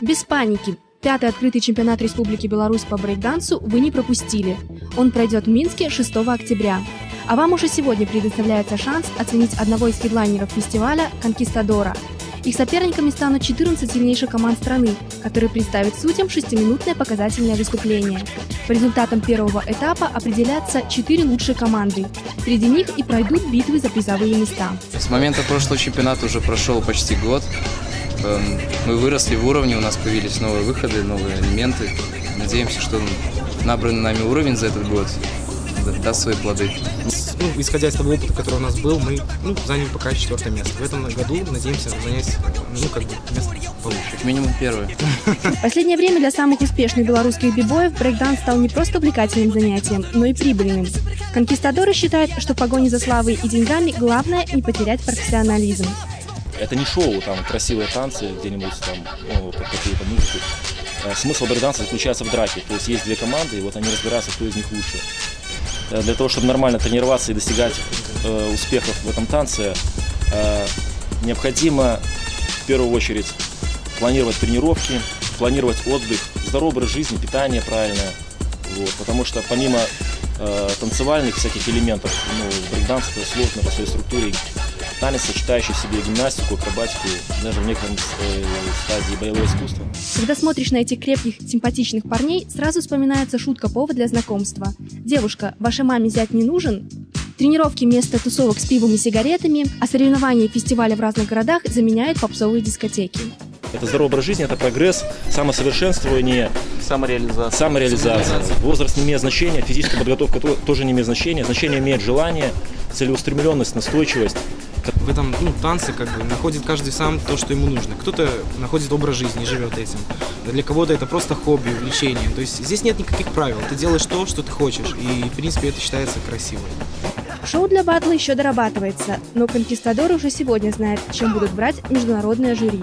Без паники. Пятый открытый чемпионат Республики Беларусь по брейкдансу вы не пропустили. Он пройдет в Минске 6 октября. А вам уже сегодня предоставляется шанс оценить одного из хедлайнеров фестиваля «Конкистадора». Их соперниками станут 14 сильнейших команд страны, которые представят судьям шестиминутное показательное выступление. По результатам первого этапа определятся 4 лучшие команды. Среди них и пройдут битвы за призовые места. С момента прошлого чемпионата уже прошел почти год. Эм, Мы выросли в уровне, у нас появились новые выходы, новые элементы. Надеемся, что набранный нами уровень за этот год да- даст свои плоды. Ну, исходя из того опыта, который у нас был, мы ну, заняли пока четвертое место. В этом году надеемся занять ну, как бы, место получше. Как минимум первое. В последнее время для самых успешных белорусских бибоев брейкданс стал не просто увлекательным занятием, но и прибыльным. Конкистадоры считают, что в погоне за славой и деньгами главное не потерять профессионализм. Это не шоу, там красивые танцы где-нибудь там, ну, под какую-то музыку. Э, Смысл брейкданса заключается в драке. То есть есть две команды, и вот они разбираются, кто из них лучше. Э, Для того, чтобы нормально тренироваться и достигать э, успехов в этом танце, э, необходимо в первую очередь планировать тренировки, планировать отдых, здоровый образ жизни, питание правильное. Вот, потому что помимо э, танцевальных всяких элементов, ну, брейкданс это сложно по своей структуре танец, сочетающий в себе гимнастику, акробатику, даже в некотором э, стадии боевого искусства. Когда смотришь на этих крепких, симпатичных парней, сразу вспоминается шутка повод для знакомства. Девушка, вашей маме зять не нужен? Тренировки вместо тусовок с пивом и сигаретами, а соревнования и фестивали в разных городах заменяют попсовые дискотеки. Это здоровый образ жизни, это прогресс, самосовершенствование, Самореализация. самореализация. Возраст не имеет значения, физическая подготовка то- тоже не имеет значения. Значение имеет желание, целеустремленность, настойчивость. В этом ну, танце как бы находит каждый сам то, что ему нужно. Кто-то находит образ жизни и живет этим. Для кого-то это просто хобби, увлечение. То есть здесь нет никаких правил. Ты делаешь то, что ты хочешь. И, в принципе, это считается красиво. Шоу для батла еще дорабатывается, но конкистадоры уже сегодня знают, чем будут брать международное жюри.